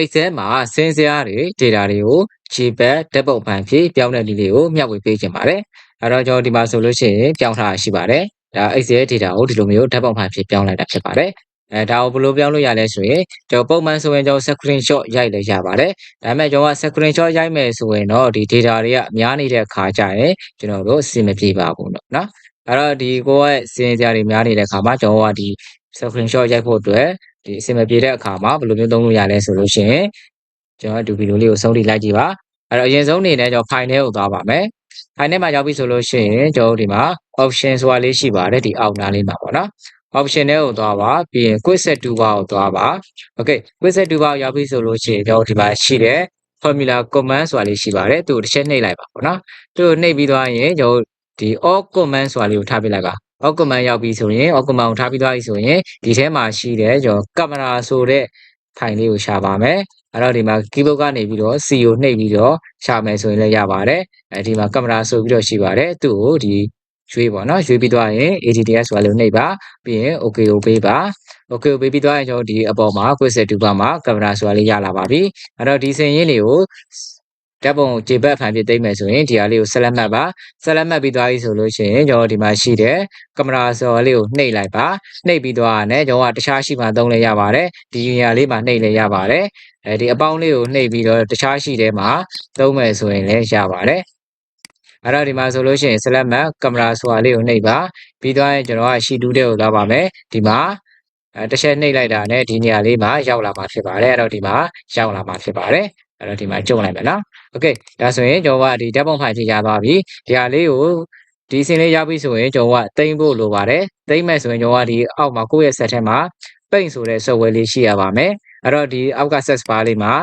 Excel မှာစင်းစရာတွေ data တွေကို JPEG ဓာတ်ပုံဖိုင်ဖြစ်ပြောင်းတဲ့နည်းလေးကိုမျှဝေပေးခြင်းပါတယ်။အဲတော့ကျွန်တော်ဒီမှာဆိုလို့ရှိရင်ပြောင်းထားတာရှိပါတယ်။ဒါ Excel data ကိုဒီလိုမျိုးဓာတ်ပုံဖိုင်ဖြစ်ပြောင်းလိုက်တာဖြစ်ပါတယ်။အဲဒါကိုဘယ်လိုပြောင်းလို့ရလဲဆိုရင်ကျွန်တော်ပုံမှန်ဆိုရင်ကျွန်တော် screenshot ရိုက်လည်းရပါတယ်။ဒါပေမဲ့ကျွန်တော်က screenshot ရိုက်မယ်ဆိုရင်တော့ဒီ data တွေကများနေတဲ့အခါကျရင်ကျွန်တော်တို့အဆင်မပြေပါဘူးနော်။အဲ့တော့ဒီကိုယ့်ရဲ့စင်းစရာတွေများနေတဲ့အခါမှာကျွန်တော်ကဒီ screenshot ရိုက်ဖို့အတွက် ဒီအဆင်မပြေတဲ့အခါမှာဘယ်လိုမျိုးသုံးလို့ရလဲဆိုလို့ရှိရင်ကျွန်တော်ဒီဗီဒီယိုလေးကိုဆုံးထိလိုက်ကြည့်ပါအဲ့တော့အရင်ဆုံးအနေနဲ့ကျွန်တော် file ထဲကိုသွားပါမယ် file ထဲမှာရောက်ပြီဆိုလို့ရှိရင်ကျွန်တော်ဒီမှာ option ဆိုတာလေးရှိပါတယ်ဒီအောက်နားလေးမှာပေါ့နော် option ထဲကိုသွားပါပြီးရင် quick set toolbar ကိုသွားပါ okay quick set toolbar ရောက်ပြီဆိုလို့ရှိရင်ကျွန်တော်ဒီမှာရှိတဲ့ formula command ဆိုတာလေးရှိပါတယ်သူ့ကိုတစ်ချက်နှိပ်လိုက်ပါပေါ့နော်သူ့ကိုနှိပ်ပြီးသွားရင်ကျွန်တော်ဒီ all command ဆိုတာလေးကိုထားပြလိုက်ပါ all command ရောက်ပြီဆိုရင် all command ကိုထားပြီးသွားပြီဆိုရင်ဒီထဲမှာရှိတဲ့ကျွန်တော်ကင်မရာဆိုတဲ့ဖိုင်လေးကိုရှာပါမယ်အဲ့တော့ဒီမှာ keyboard ကနေပြီးတော့ C ကိုနှိပ်ပြီးတော့ရှာမယ်ဆိုရင်လည်းရပါတယ်အဲဒီမှာကင်မရာဆိုပြီးတော့ရှိပါတယ်သူ့ကိုဒီရွေးပါနော်ရွေးပြီးသွားရင် ATTS ဆိုတာလို့နှိပ်ပါပြီးရင် okay ကိုပေးပါ okay ကိုပေးပြီးသွားရင်ကျွန်တော်ဒီအပေါ်မှာ quiz တူပါမှာကင်မရာဆိုတာလေးရလာပါပြီအဲ့တော့ဒီစင်ရင်းတွေကို ဓာတ်ပုံခြေဘက်ဖန်ဖြစ်သိမ့်မယ်ဆိုရင်ဒီဟာလေးကိုဆက်လက်မှတ်ပါဆက်လက်မှတ်ပြီးသွားပြီဆိုလို့ရှိရင်ကျွန်တော်ဒီမှာရှိတဲ့ကင်မရာစော်လေးကိုနှိပ်လိုက်ပါနှိပ်ပြီးသွားရတယ်ကျွန်တော်ကတခြားရှိမှသုံးလဲရပါတယ်ဒီနေရာလေးမှာနှိပ်လဲရပါတယ်အဲဒီအပေါင်းလေးကိုနှိပ်ပြီးတော့တခြားရှိတဲ့မှာသုံးမယ်ဆိုရင်လည်းရပါတယ်အဲ့တော့ဒီမှာဆိုလို့ရှိရင် select map ကင်မရာဆိုတာလေးကိုနှိပ်ပါပြီးသွားရင်ကျွန်တော်က sheet 2တဲ့ကိုလာပါမယ်ဒီမှာအဲတစ်ချက်နှိပ်လိုက်တာနဲ့ဒီနေရာလေးမှာရောက်လာမှာဖြစ်ပါတယ်အဲ့တော့ဒီမှာရောက်လာမှာဖြစ်ပါတယ် အဲ့တော့ဒီမှာကျုံလိုက်မယ်နော်โอเคဒါဆိုရင်ကျွန်တော်ကဒီဓာတ်ပုံဖိုင်ဖြည့်ရသွားပြီဒီဟာလေးကိုဒီစင်လေးရောက်ပြီဆိုရင်ကျွန်တော်ကတိမ့်ဖို့လိုပါတယ်တိမ့်မဲ့ဆိုရင်ကျွန်တော်ကဒီအောက်မှာကိုယ့်ရဲ့ set ထဲမှာပိတ်ဆိုတဲ့ software လေးရှိရပါမယ်အဲ့တော့ဒီအောက်က set bar လေးမှာ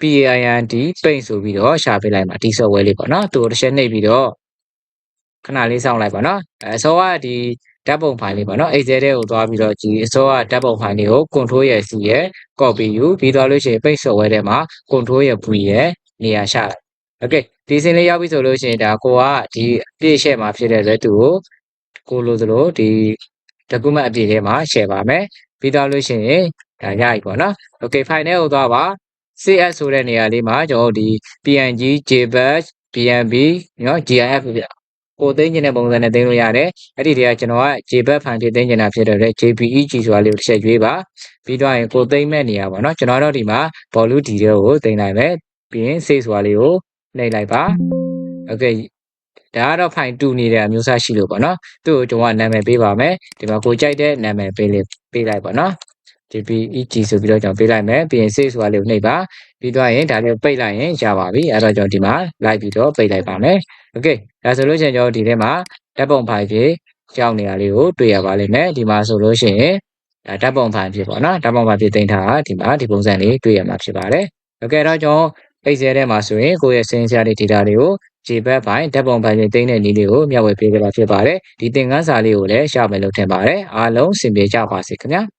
PAIND ပိတ်ဆိုပြီးတော့ရှာပေးလိုက်မှာဒီ software လေးပေါ့နော်သူတို့တစ်ချက်နှိပ်ပြီးတော့ခဏလေးစောင့်လိုက်ပါနော်အဲဆိုကဒီ ဓာတ်ပုံဖိုင်လေးပေါ့နော် Excel ထဲကိုသွားပြီးတော့ဒီအစောကဓာတ်ပုံဖိုင်လေးကို control ရဲ့ C ရဲ့ copy ယူပြီးသွားလို့ရှိရင် page software ထဲမှာ control ရဲ့ V ရဲ့နေရာရှာလိုက် okay ဒီစင်လေးရောက်ပြီဆိုလို့ရှိရင်ဒါကိုကဒီအပြည့် share မှာဖြစ်တဲ့အတွက်သူကိုကိုလိုသလိုဒီ document အပြည့်ထဲမှာ share ပါမယ်ပြီးသွားလို့ရှိရင်ဒါရပြီပေါ့နော် okay file ထဲကိုသွားပါ CS ဆိုတဲ့နေရာလေးမှာကျွန်တော်ဒီ PNG JPEG BNB နော် GIF ပြ ကိုသိမ်းကျင်တဲ့ပုံစံနဲ့သိမ်းလို့ရတယ်အဲ့ဒီတည်းကကျွန်တော်က JPEG ဖန်ဖြစ်သိမ်းကျင်တာဖြစ်တဲ့အတွက် JPEG ဆိုတာလေးကိုတစ်ချက်ရွေးပါပြီးတော့ရင်ကိုသိမ်းမဲ့နေရာပေါ့နော်ကျွန်တော်တို့ဒီမှာ volume D ကိုသိမ်းလိုက်မယ်ပြီးရင် save ဆိုတာလေးကိုနှိပ်လိုက်ပါ okay ဒါကတော့ file 2နေတဲ့အမျိုးအစားရှိလို့ပေါ့နော်သူ့ကိုကျွန်တော်ကနာမည်ပေးပါမယ်ဒီမှာကိုကြိုက်တဲ့နာမည်ပေးလေးပေးလိုက်ပါနော် JPEG ဆိုပြီးတော့ကျွန်တော်ပေးလိုက်မယ်ပြီးရင် save ဆိုတာလေးကိုနှိပ်ပါပြီးသွားရင်ဒါလေးကိုပိတ်လိုက်ရင်ရပါပြီအဲ့တော့ကျွန်တော်ဒီမှာလိုက်ပြီးတော့ပိတ်လိုက်ပါမယ် okay ဒါဆိုလို့ရှိရင်ကျွန်တော်ဒီထဲမှာဓာတ်ပုံဖိုင်ဖြစ်ကြောက်နေတာလေးကိုတွေ့ရပါလိမ့်မယ်ဒီမှာဆိုလို့ရှိရင်ဒါဓာတ်ပုံဖိုင်ဖြစ်ပေါ့နော်ဓာတ်ပုံဖိုင်ဖြစ်တင်ထားတာဒီမှာဒီပုံစံလေးတွေ့ရမှာဖြစ်ပါတယ် okay တော့ကျွန်တော် Excel ထဲမှာဆိုရင်ကိုယ့်ရဲ့စင်းစရာတွေ data တွေကို JPEG ဖိုင်ဓာတ်ပုံဖိုင်တွေတင်တဲ့နည်းလေးကိုမျှဝေပေးကြတာဖြစ်ပါတယ်ဒီသင်ခန်းစာလေးကိုလည်းရှာမယ်လို့ထင်ပါတယ်အားလုံးစင်ပြေကြပါစေခင်ဗျာ